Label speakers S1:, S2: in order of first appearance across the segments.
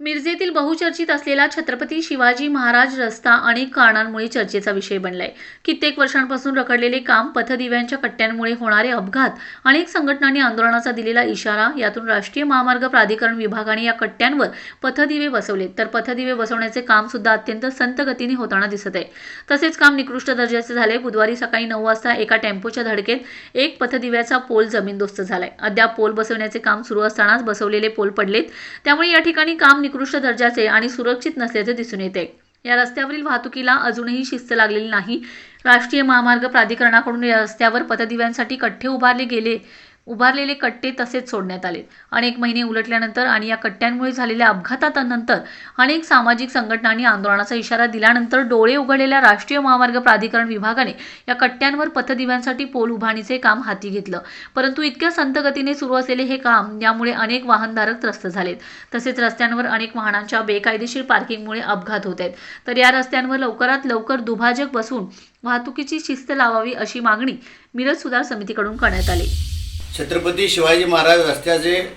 S1: मिरजेतील बहुचर्चित असलेला छत्रपती शिवाजी महाराज रस्ता अनेक कारणांमुळे चर्चेचा विषय बनलाय. कित्येक वर्षांपासून रखडलेले काम पथदिव्यांच्या कट्ट्यांमुळे होणारे अपघात अनेक संघटनांनी आंदोलनाचा दिलेला इशारा यातून राष्ट्रीय महामार्ग प्राधिकरण विभागाने या कट्ट्यांवर पथदिवे बसवले. तर पथदिवे बसवण्याचे काम सुद्धा अत्यंत संत गतीने होताना दिसत आहे. तसेच काम निकृष्ट दर्जाचे झाले. बुधवारी सकाळी नऊ वाजता एका टेम्पोच्या धडकेत एक पथदिव्याचा पोल जमीनदोस्त झालाय. अद्याप पोल बसवण्याचे काम सुरू असतानाच बसवलेले पोल पडलेत. त्यामुळे या ठिकाणी काम निकृष्ट दर्जाचे आणि सुरक्षित नसल्याचे दिसून येते. या रस्त्यावरील वाहतुकीला अजूनही शिस्त लागलेली नाही. राष्ट्रीय महामार्ग प्राधिकरणाकडून या रस्त्यावर पथदिव्यांसाठी कठ्ठे उभारले गेले. उभारलेले कट्टे तसेच सोडण्यात आले. अनेक महिने उलटल्यानंतर आणि या कट्ट्यांमुळे झालेल्या अपघातानंतर अनेक सामाजिक संघटनांनी आंदोलनाचा इशारा दिल्यानंतर डोळे उघडलेल्या राष्ट्रीय महामार्ग प्राधिकरण विभागाने या कट्ट्यांवर पथदिव्यांसाठी पोल उभारणीचे काम हाती घेतलं. परंतु इतक्या संतगतीने सुरू असलेले हे काम यामुळे अनेक वाहनधारक त्रस्त झालेत. तसेच रस्त्यांवर अनेक वाहनांच्या बेकायदेशीर पार्किंगमुळे अपघात होत आहेत. तर या रस्त्यांवर लवकरात लवकर दुभाजक बसून वाहतुकीची शिस्त लावावी अशी मागणी मिरज सुधार समितीकडून करण्यात आली.
S2: छत्रपती शिवाजी महाराज रस्त्याचे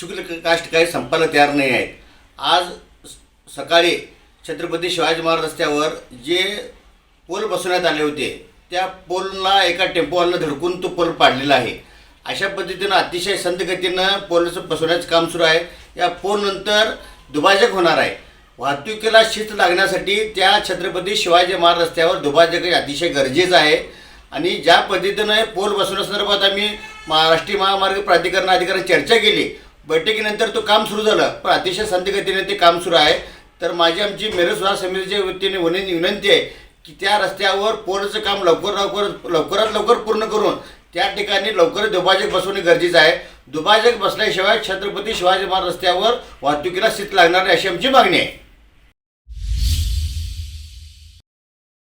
S2: शुक्ल काष्ट काही संपायला तयार नाही आहेत. आज स- सकाळी छत्रपती शिवाजी महाराज रस्त्यावर जे पोल बसवण्यात आले होते त्या पोलला एका टेम्पोवाला धडकून तो पोल पाडलेला आहे. अशा पद्धतीनं अतिशय संतगतीनं पोलचं बसवण्याचं काम सुरू आहे. या पोलनंतर दुभाजक होणार आहे. वाहतुकीला शिस्त लागण्यासाठी त्या छत्रपती शिवाजी महाराज रस्त्यावर दुभाजक अतिशय गरजेचं आहे. आणि ज्या पद्धतीनं पोल बसवण्यासंदर्भात आम्ही महाराष्ट्रीय महामार्ग प्राधिकरण अधिकाऱ्यांनी चर्चा केली. बैठकीनंतर तो काम सुरू झालं. पण अतिशय संतगतीने ते काम सुरू आहे. तर माझी आमची मेरज सुधार समितीच्या वतीने विनंती विनंती आहे की त्या रस्त्यावर पोरचं काम लवकर लवकर लवकरात लवकर पूर्ण करून त्या ठिकाणी लवकर दुभाजक बसवणे गरजेचं आहे. दुभाजक बसल्याशिवाय छत्रपती शिवाजी महाराज रस्त्यावर वाहतुकीला स्थित लागणार नाही अशी आमची मागणी आहे.